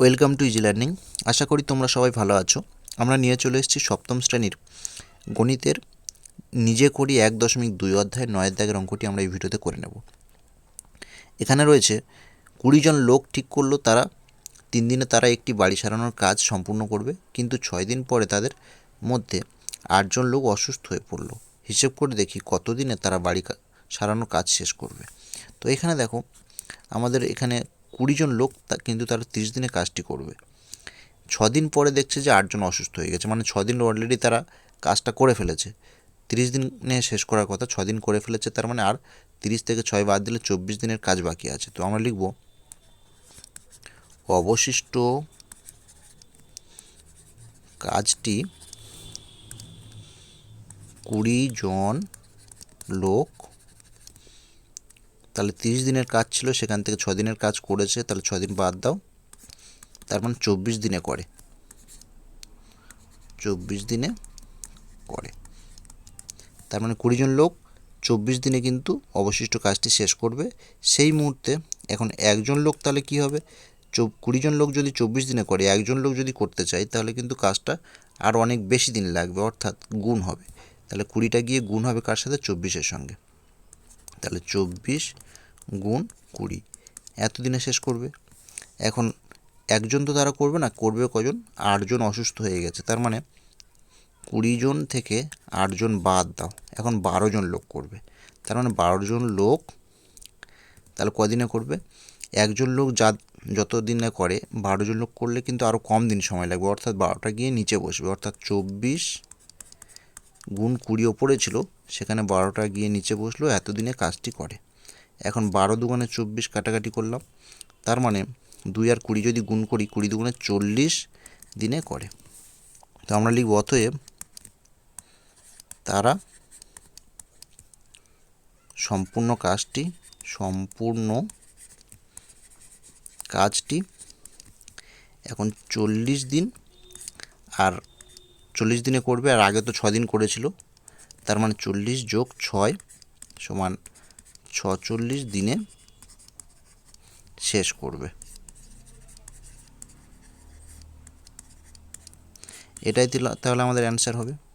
Welcome to easy learning. আশা করি তোমরা সবাই ভালো আছো। আমরা নিয়ে চলে এসেছি সপ্তম শ্রেণির গণিতের নিজে করি এক দশমিক দুই অধ্যায়, নয়ের দাগের অঙ্কটি আমরা এই ভিডিওতে করে নেব। এখানে রয়েছে, কুড়ি জন লোক ঠিক করল তারা, তিন দিনে তারা একটি বাড়ি সারানোর কাজ সম্পূর্ণ করবে, কিন্তু ছয় দিন পরে তাদের মধ্যে আটজন লোক অসুস্থ হয়ে পড়ল। হিসেব করে দেখি কতদিনে তারা বাড়ি সারানোর কাজ শেষ করবে। তো এখানে দেখো, আমাদের এখানে কুড়ি জন লোক তা কিন্তু তারা তিরিশ দিনে কাজটি করবে। ছ দিন পরে দেখছে যে আটজন অসুস্থ হয়ে গেছে মানে ছ দিন অলরেডি তারা কাজটা করে ফেলেছে। তিরিশ দিনে শেষ করার কথা ছ দিন করে ফেলেছে, তার মানে আর তিরিশ থেকে ছয় বাদ দিলে চব্বিশ দিনের কাজ বাকি আছে। তো আমরা লিখব, অবশিষ্ট কাজটি কুড়ি জন লোক তাহলে তিরিশ দিনের কাজ ছিল, সেখান থেকে ছ দিনের কাজ করেছে, তাহলে ছ দিন বাদ দাও। তার মানে চব্বিশ দিনে করে। চব্বিশ দিনে করে। তার মানে কুড়ি জন লোক চব্বিশ দিনে কিন্তু অবশিষ্ট কাজটি শেষ করবে। সেই মুহূর্তে এখন একজন লোক তাহলে কি হবে? চব, কুড়ি জন লোক যদি চব্বিশ দিনে করে একজন লোক যদি করতে চায়, তাহলে কিন্তু কাজটা আর অনেক বেশি দিন লাগবে, অর্থাৎ গুণ হবে। তাহলে কুড়িটা গিয়ে গুণ হবে কার সাথে? চব্বিশের সঙ্গে। তাহলে চব্বিশ গুণ কুড়ি। এতদিনে শেষ করবে। এখন একজন তো তারা করবে না, করবে কজন? আটজন অসুস্থ হয়ে গেছে। তার মানে কুড়ি জন থেকে আটজন বাদ দাও। এখন বারো জন লোক করবে। তার মানে বারো জন লোক তাহলে কদিনে করবে? একজন লোক যা যত দিনে করে, বারো জন লোক করলে কিন্তু আরও কম দিন সময় লাগবে। অর্থাৎ বারোটা গিয়ে নিচে বসবে। অর্থাৎ চব্বিশ গুণ কুড়ি ওপরে ছিল। সেখানে বারোটা গিয়ে নিচে বসল, এতদিনে কাজটি করে। এখন বারো দুগুণে চব্বিশ কাটাকাটি করলাম। তার মানে দুই আর কুড়ি যদি গুণ করি, কুড়ি দুগুণে চল্লিশ দিনে করে। তো আমরা লিখব, অতএব তারা সম্পূর্ণ কাজটি সম্পূর্ণ কাজটি এখন চল্লিশ দিন, আর চল্লিশ দিনে করবে, আর আগে তো দিন করেছিল। তার মানে চল্লিশ যোগ ছয় সমান ছচল্লিশ দিনে শেষ করবে। এটাই তাহলে আমাদের অ্যান্সার হবে।